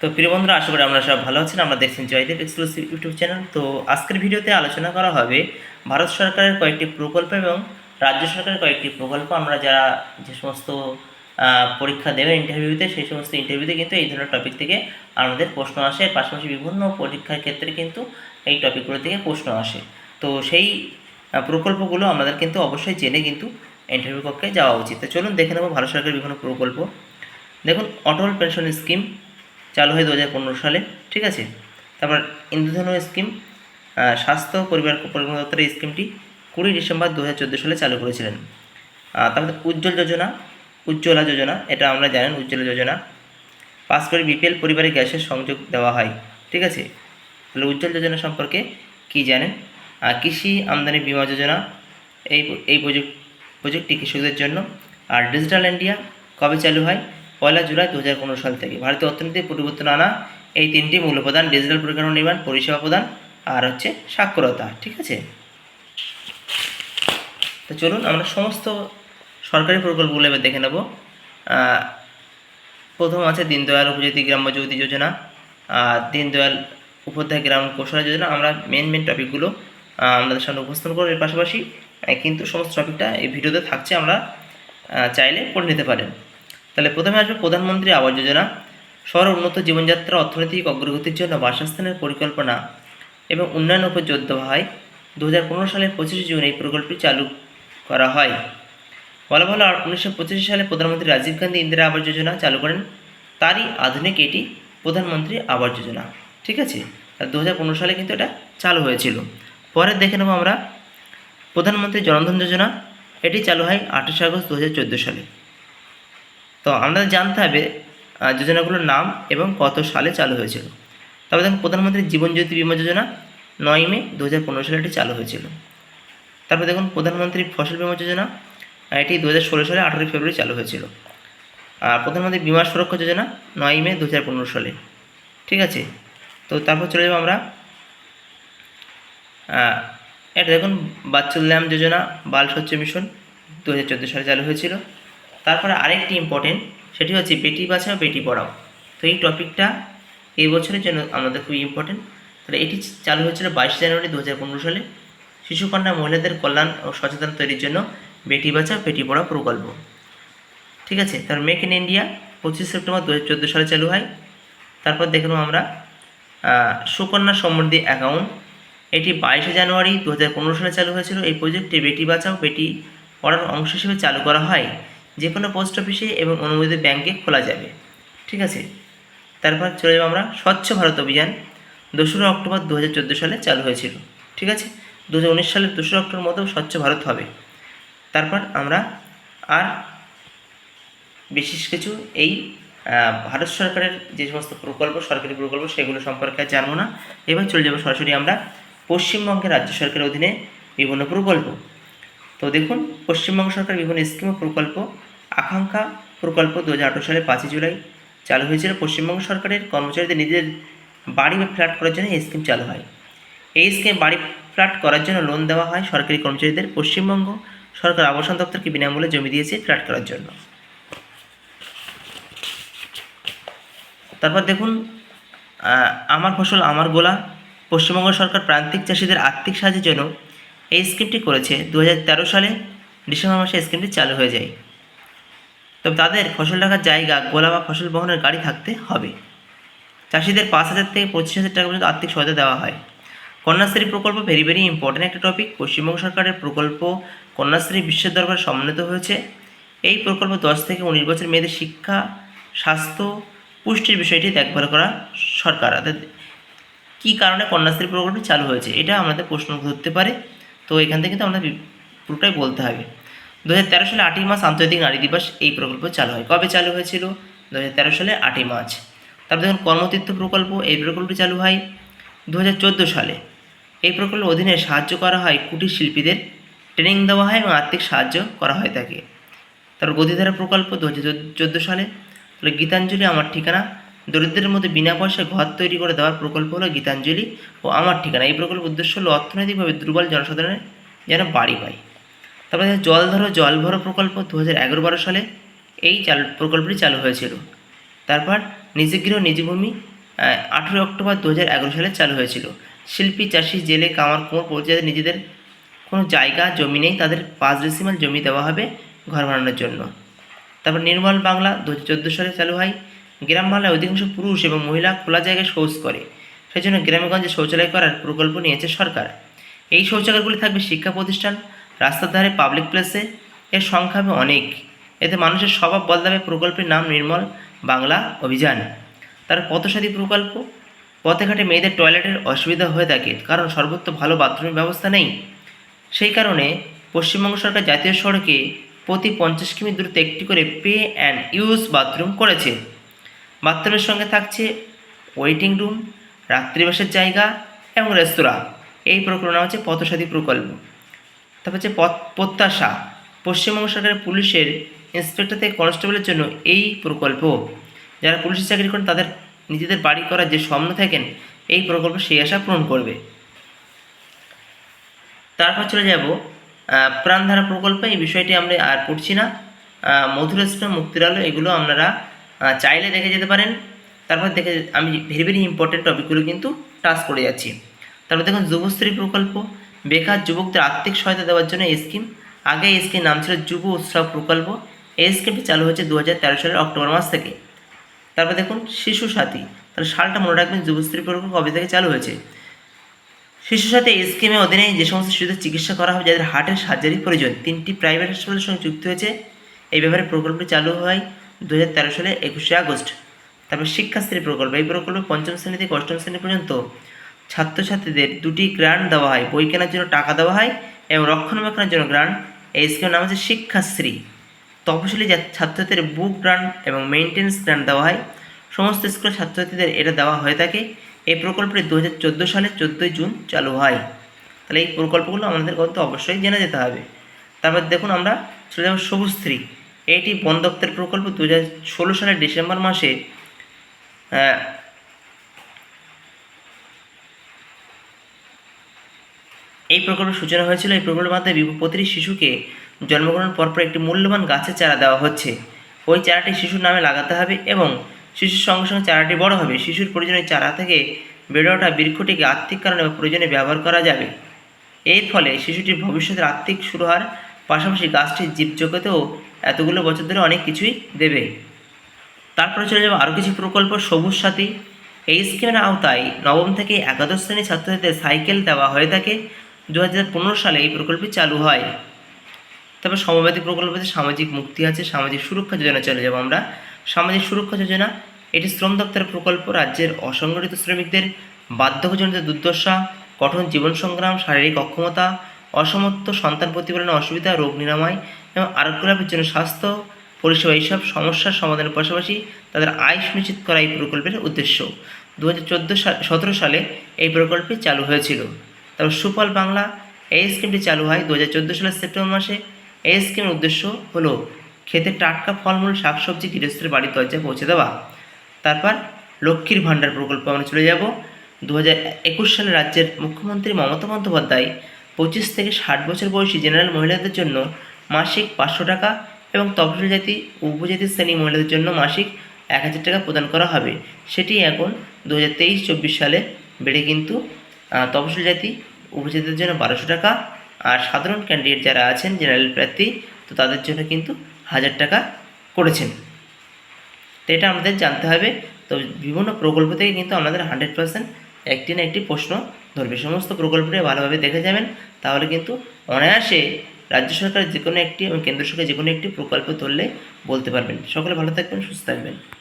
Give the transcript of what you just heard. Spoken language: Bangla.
তো প্রিয় বন্ধুরা, আশা করি আমরা সব ভালো আছেন। আমরা দেখছেন জয়দেব এক্সক্লুসিভ ইউটিউব চ্যানেল। তো আজকের ভিডিওতে আলোচনা করা হবে ভারত সরকারের কয়েকটি প্রকল্প এবং রাজ্য সরকারের কয়েকটি প্রকল্প। আমরা যারা যে সমস্ত পরীক্ষা দেবে ইন্টারভিউতে সেই সমস্ত ইন্টারভিউতে কিন্তু এই ধরনের টপিক থেকে আমাদের প্রশ্ন আসে। পাশাপাশি বিভিন্ন পরীক্ষার ক্ষেত্রে কিন্তু এই টপিকগুলো থেকে প্রশ্ন আসে। তো সেই প্রকল্পগুলো আমাদের কিন্তু অবশ্যই জেনে কিন্তু ইন্টারভিউ কক্ষে যাওয়া উচিত। তো চলুন দেখে নেব ভারত সরকারের বিভিন্ন প্রকল্প। দেখুন, অটল পেনশন স্কিম চালু হয় দু হাজার পনেরো সালে, ঠিক আছে? তারপর ইন্দ্রধনু স্কিম স্বাস্থ্য পরিবার পরিকল্পনা দপ্তরের স্কিমটি কুড়ি ডিসেম্বর দু হাজার চোদ্দ সালে চালু করেছিলেন। তারপরে উজ্জ্বল যোজনা, উজ্জ্বলা যোজনা, এটা আমরা জানেন উজ্জ্বলা যোজনা। পাস করে বিপিএল পরিবারে গ্যাসের সংযোগ দেওয়া হয়, ঠিক আছে? তাহলে উজ্জ্বল যোজনা সম্পর্কে কি জানেন? কৃষি আমদানি বীমা যোজনা, এই এই প্রজেক্ট প্রজেক্টটি কৃষকদের জন্য। আর ডিজিটাল ইন্ডিয়া কবে চালু হয়? পয়লা জুলাই দু হাজার পনেরো সাল থেকে। ভারতীয় অর্থনীতিতে পরিবর্তন আনা এই তিনটি মূল প্রদান ডিজিটাল পরিকাঠামো নির্মাণ, পরিষেবা প্রদান আর হচ্ছে সাক্ষরতা, ঠিক আছে? তো চলুন আমরা সমস্ত সরকারি প্রকল্পগুলো এবার দেখে নেব। প্রথম আছে দীনদয়াল উপজাতি গ্রাম্য জ্যোতি যোজনা। আর দীনদয়াল উপাধ্যায় গ্রাম কৌশল যোজনা। আমরা মেন মেন টপিকগুলো আমাদের সামনে উপস্থাপন করব। এর পাশাপাশি কিন্তু সমস্ত টপিকটা এই ভিডিওতে থাকছে। আমরা চাইলে পড়ে নিতে পারেন। তাহলে প্রথমে আসবে প্রধানমন্ত্রী আবাস যোজনা। শহর উন্নত জীবনযাত্রা, অর্থনৈতিক অগ্রগতির জন্য বাসস্থানের পরিকল্পনা এবং উন্নয়নের উপর জোর দেওয়া হয়। দু হাজার পনেরো সালের পঁচিশে জুন এই প্রকল্পটি চালু করা হয়। বলা ভালো আর উনিশশো পঁচিশ সালে প্রধানমন্ত্রী রাজীব গান্ধী ইন্দিরা আবাস যোজনা চালু করেন। তারই আধুনিক এটি প্রধানমন্ত্রী আবাস যোজনা। ঠিক আছে? আর দু হাজার পনেরো সালে কিন্তু এটা চালু হয়েছিল। পরে দেখে নেব আমরা প্রধানমন্ত্রী জনধন যোজনা। এটি চালু হয় আঠাশে আগস্ট দু হাজার চোদ্দ সালে। তো আমাদের জানতে হবে যোজনাগুলোর নাম এবং কত সালে চালু হয়েছিল। তবে দেখুন, প্রধানমন্ত্রী জীবন জ্যোতি বীমা যোজনা নয় মে দু হাজার পনেরো সালে এটি চালু হয়েছিল। তারপর দেখুন, প্রধানমন্ত্রী ফসল বীমা যোজনা এটি দু হাজার ষোলো সালে আঠারোই ফেব্রুয়ারি চালু হয়েছিল। আর প্রধানমন্ত্রী বীমা সুরক্ষা যোজনা নয় মে দু হাজার পনেরো সালে। ঠিক আছে? তো তারপর চলে যাব আমরা এটা দেখুন বাচ্চুল্যাম যোজনা বাল স্বচ্ছ মিশন দু হাজার চোদ্দ সালে চালু হয়েছিল। তারপরে আরেকটি ইম্পর্টেন্ট সেটি হচ্ছে বেটি বাঁচাও বেটি পড়াও। তো এই টপিকটা এই বছরের জন্য আমাদের খুবই ইম্পর্টেন্ট তাহলে এটি চালু হয়েছিল বাইশে জানুয়ারি দু হাজার পনেরো সালে। শিশুকন্যা মহিলাদের কল্যাণ ও সচেতন তৈরির জন্য বেটি বাঁচাও বেটি পড়াও প্রকল্প। ঠিক আছে তার মেক ইন ইন্ডিয়া পঁচিশ সেপ্টেম্বর দু হাজার চোদ্দ সালে চালু হয়। তারপর দেখে নেব আমরা সুকন্যা সমৃদ্ধি অ্যাকাউন্ট এটি বাইশে জানুয়ারি দু হাজার পনেরো সালে চালু হয়েছিল। এই প্রজেক্টটি বেটি বাঁচাও বেটি পড়ার অংশ হিসেবে চালু করা হয়। যে কোনো পোস্ট অফিসে এবং অনুমোদিত ব্যাংকে খোলা যাবে। ঠিক আছে? তারপর চলে যাব আমরা স্বচ্ছ ভারত অভিযান। দোসরা অক্টোবর দু হাজার চোদ্দ সালে চালু হয়েছিল। ঠিক আছে? দু হাজার উনিশ সালের দোসরা অক্টোবর মতো স্বচ্ছ ভারত হবে। তারপর আমরা আর বিশেষ কিছু এই ভারত সরকারের যে সমস্ত প্রকল্প, সরকারি প্রকল্প, সেগুলো সম্পর্কে জানব না। এবার চলে যাব সরাসরি আমরা পশ্চিমবঙ্গের রাজ্য সরকারের অধীনে বিভিন্ন প্রকল্প। তো দেখুন, পশ্চিমবঙ্গ সরকার বিভিন্ন স্কিম ও প্রকল্প আকাঙ্ক্ষা প্রকল্প দু হাজার আঠারো সালে পাঁচই জুলাই চালু হয়েছিল। পশ্চিমবঙ্গ সরকারের কর্মচারীদের নিজেদের বাড়ি বা ফ্ল্যাট করার জন্য এই স্কিম চালু হয়। এই স্কিম বাড়ি ফ্ল্যাট করার জন্য লোন দেওয়া হয় সরকারি কর্মচারীদের। পশ্চিমবঙ্গ সরকার আবাসন দপ্তরকে বিনামূল্যে জমি দিয়েছে ফ্ল্যাট করার জন্য। তারপর দেখুন আমার ফসল আমার গোলা। পশ্চিমবঙ্গ সরকার প্রান্তিক চাষিদের আর্থিক সাহায্যের জন্য এই স্কিমটি করেছে। দু হাজার তেরো সালে ডিসেম্বর মাসে স্কিমটি চালু হয়ে যায়। তবে তাদের ফসল রাখার জায়গা, গোলা বা ফসল বহনের গাড়ি থাকতে হবে। চাষিদের পাঁচ হাজার থেকে পঁচিশ হাজার টাকা পর্যন্ত আর্থিক সহায়তা দেওয়া হয়। কন্যাশ্রী প্রকল্প ভেরি ভেরি ইম্পর্টেন্ট একটা টপিক পশ্চিমবঙ্গ সরকারের প্রকল্প কন্যাশ্রী বিশ্বের দরবারে সম্মানিত হয়েছে। এই প্রকল্প দশ থেকে উনিশ বছর মেয়েদের শিক্ষা, স্বাস্থ্য পুষ্টির বিষয়টি দেখভাল করা সরকার। অর্থাৎ কী কারণে কন্যাশ্রী প্রকল্পটি চালু হয়েছে? এটা আমাদের প্রশ্ন ধরতে পারে। তো এখান থেকে কিন্তু আমাদের পুরোটাই বলতে হবে। দু হাজার তেরো সালে আটই মার্চ আন্তর্জাতিক নারী দিবস এই প্রকল্প চালু হয়। কবে চালু হয়েছিল? দু হাজার তেরো সালে আটই মার্চ। তারপর দেখুন, কর্মতীর্থ প্রকল্প, এই প্রকল্পটি চালু হয় দু হাজার চোদ্দ সালে। এই প্রকল্পের অধীনে সাহায্য করা হয় কুটির শিল্পীদের ট্রেনিং দেওয়া হয় এবং আর্থিক সাহায্য করা হয় তাকে। তারপর গতিধারা প্রকল্প দু হাজার চোদ্দ সালে। তাহলে গীতাঞ্জলি আমার ঠিকানা। দরিদ্রের মধ্যে বিনা পয়সায় ঘর তৈরি করে দেওয়ার প্রকল্প হলো গীতাঞ্জলি ও আমার ঠিকানা। এই প্রকল্পের উদ্দেশ্য হলো অর্থনৈতিকভাবে দুর্বল জনসাধারণের যেন বাড়ি পায়। তারপরে জল ধরো, জল ভরো প্রকল্প দু হাজার এগারো বারো সালে। এই চাল, প্রকল্পটি চালু হয়েছিল। তারপর নিজ গৃহ নিজ ভূমি আঠেরোই অক্টোবর দু হাজার এগারো সালে চালু হয়েছিল। শিল্পী, চাষি, জেলে, কামার, কুমোর পরিচয় নিজেদের কোনো জায়গা, জমি নেই, তাদের পাঁচ ডেসিমাল জমি দেওয়া হবে ঘর বানানোর জন্য। তারপর নির্মল বাংলা দু হাজার চোদ্দ সালে চালু হয়। গ্রাম বাংলায় অধিকাংশ পুরুষ এবং মহিলা খোলা জায়গায় শৌচ করে। সেই জন্য গ্রামেগঞ্জে শৌচালয় করার প্রকল্প নিয়েছে সরকার। এই শৌচাগারগুলি থাকবে শিক্ষা প্রতিষ্ঠান রাস্তার ধারে পাবলিক প্লেসে এর সংখ্যা হবে অনেক। এতে মানুষের স্বভাব বদলাবে প্রকল্পের নাম নির্মল বাংলা অভিযান। তার পথসাথী প্রকল্প, পথে ঘাটে মেয়েদের টয়লেটের অসুবিধা হয়ে থাকে, কারণ সর্বত্র ভালো বাথরুমের ব্যবস্থা নেই। সেই কারণে পশ্চিমবঙ্গ সরকার জাতীয় সড়কে প্রতি পঞ্চাশ কিমি দূরত্বে একটি করে পে অ্যান্ড ইউজ বাথরুম করেছে। বাথরুমের সঙ্গে থাকছে ওয়েটিং রুম রাত্রিবাসের জায়গা এবং রেস্তোরাঁ। এই প্রকল্প নাম হচ্ছে পথসাথী প্রকল্প। তারপর হচ্ছে প্রত্যাশা। পশ্চিমবঙ্গ সরকারের পুলিশের ইন্সপেক্টর থেকে কনস্টেবলের জন্য এই প্রকল্প। যারা পুলিশের চাকরি করেন, তাদের নিজেদের বাড়ি করার যে স্বপ্ন থাকেন, এই প্রকল্প সেই আশা পূরণ করবে। তারপর চলে যাব প্রাণধারা প্রকল্প। এই বিষয়টি আমরা আর পড়ছি না। মধুর মুক্তির আলো, এগুলো আপনারা চাইলে দেখে যেতে পারেন। তারপর দেখে আমি ভেরি ভেরি ইম্পর্টেন্ট টপিকগুলো কিন্তু টাচ করে যাচ্ছি। তারপর দেখুন, যুবশ্রী প্রকল্প। বেকার যুবকদের আর্থিক সহায়তা দেওয়ার জন্য এই স্কিম। আগে এই স্কিম নাম ছিল যুব উৎসব প্রকল্প। এই স্কিমটি চালু হয়েছে দু হাজার তেরো সালের অক্টোবর মাস থেকে। তারপর দেখুন, শিশু সাথী। তাহলে সালটা মনে রাখবেন, যুবশ্রী প্রকল্প কবে থেকে চালু হয়েছে? শিশু সাথে এই স্কিমের অধীনে যে সমস্ত শিশুদের চিকিৎসা করা হবে, যাদের হার্টের সার্জারি প্রয়োজন, তিনটি প্রাইভেট হাসপাতালের সঙ্গে যুক্ত হয়েছে। এই ব্যাপারে প্রকল্পটি চালু হয় দু হাজার তেরো সালে একুশে আগস্ট। তারপর শিক্ষাশ্রী প্রকল্প, এই প্রকল্প পঞ্চম শ্রেণি থেকে অষ্টম শ্রেণি পর্যন্ত ছাত্রছাত্রীদের দুটি গ্রান্ট দেওয়া হয়। বই কেনার জন্য টাকা দেওয়া হয় এবং রক্ষণাবেক্ষণের জন্য গ্রান্ট এই স্কিমের নাম হচ্ছে শিক্ষাশ্রী। তপশিলি ছাত্রছাত্রীদের বুক গ্রান্ট এবং মেনটেন্স গ্রান্ট দেওয়া হয়। সমস্ত স্কুলের ছাত্রছাত্রীদের এটা দেওয়া হয়ে থাকে। এই প্রকল্পটি দু হাজার চোদ্দ সালে চোদ্দোই জুন চালু হয়। তাহলে এই প্রকল্পগুলো আমাদের কিন্তু অবশ্যই জেনে যেতে হবে। তারপর দেখুন আমরা চলে যাব সবুজশ্রী। এটি বন দপ্তরের প্রকল্প দু হাজার ষোলো সালের ডিসেম্বর মাসে এই প্রকল্পের সূচনা হয়েছিল, এই প্রকল্পের মাধ্যমে প্রতিটি শিশুকে জন্মগ্রহণ পরপর একটি মূল্যবান গাছের চারা দেওয়া হচ্ছে। ওই চারাটি শিশুর নামে লাগাতে হবে এবং শিশুর সঙ্গে সঙ্গে চারাটি বড় হবে। শিশুর প্রয়োজনে চারা থেকে বেড়ে ওঠা বৃক্ষটিকে আর্থিক কারণে বা প্রয়োজনে ব্যবহার করা যাবে। এর ফলে শিশুটির ভবিষ্যতের আর্থিক শুরু হওয়ার পাশাপাশি গাছটির জীবজগতেও এতগুলো বছর ধরে অনেক কিছুই দেবে। তারপরে চলে যাব আরও কিছু প্রকল্প। সবুজ সাথী। এই স্কিমের আওতায় নবম থেকে একাদশ শ্রেণির ছাত্রছাত্রীদের সাইকেল দেওয়া হয়ে থাকে। দু হাজার পনেরো সালে এই প্রকল্পটি চালু হয়। তারপর সমবাদী প্রকল্পতে সামাজিক মুক্তি আছে, সামাজিক সুরক্ষা যোজনা চলে যাব আমরা। সামাজিক সুরক্ষা যোজনা, এটি শ্রম দপ্তরের প্রকল্প, রাজ্যের অসংগঠিত শ্রমিকদের বার্ধক্যজনিত দুর্দশা, কঠোর জীবন সংগ্রাম, শারীরিক অক্ষমতা, অসমর্থ সন্তান প্রতিপালনের অসুবিধা, রোগ নিরাময় এবং আরোগ্য লাভের জন্য স্বাস্থ্য, পরিষেবা এইসব সমস্যার সমাধানের পাশাপাশি তাদের আয় সুনিশ্চিত করা এই প্রকল্পের উদ্দেশ্য। দু হাজার সালে এই প্রকল্পটি চালু হয়েছিল। তারপর সুফল বাংলা, এই স্কিমটি চালু হয় দু হাজার চোদ্দ সালের সেপ্টেম্বর মাসে। এই স্কিমের উদ্দেশ্য হলো খেতে টাটকা ফলমূল, শাকসবজি, গৃহস্থের বাড়ির দরজায় পৌঁছে দেওয়া। তারপর লক্ষ্মীর ভাণ্ডার প্রকল্প আমরা চলে যাব। দু হাজার একুশ সালে রাজ্যের মুখ্যমন্ত্রী মমতা বন্দ্যোপাধ্যায় পঁচিশ থেকে ষাট বছর বয়সী জেনারেল মহিলাদের জন্য মাসিক পাঁচশো টাকা এবং তফসিলি জাতি উপজাতি শ্রেণি মহিলাদের জন্য মাসিক এক হাজার টাকা প্রদান করা হবে। সেটি এখন দু হাজার তেইশ চব্বিশ সালে বেড়ে কিন্তু তফসিলি জাতি, উপজাতিদের জন্য বারোশো টাকা। আর সাধারণ ক্যান্ডিডেট যারা আছেন জেনারেল প্রার্থী, তো তাদের জন্য কিন্তু হাজার টাকা করেছেন। তো এটা আমাদের জানতে হবে। তো বিভিন্ন প্রকল্প থেকে কিন্তু আমাদের হান্ড্রেড পার্সেন্ট একটি না একটি প্রশ্ন ধরবে। সমস্ত প্রকল্পটি ভালোভাবে দেখে যাবেন। তাহলে কিন্তু অনায়াসে রাজ্য সরকারের যে কোনো একটি এবং কেন্দ্র সরকারের যে কোনো একটি প্রকল্প ধরলে বলতে পারবেন। সকলে ভালো থাকবেন, সুস্থ থাকবেন।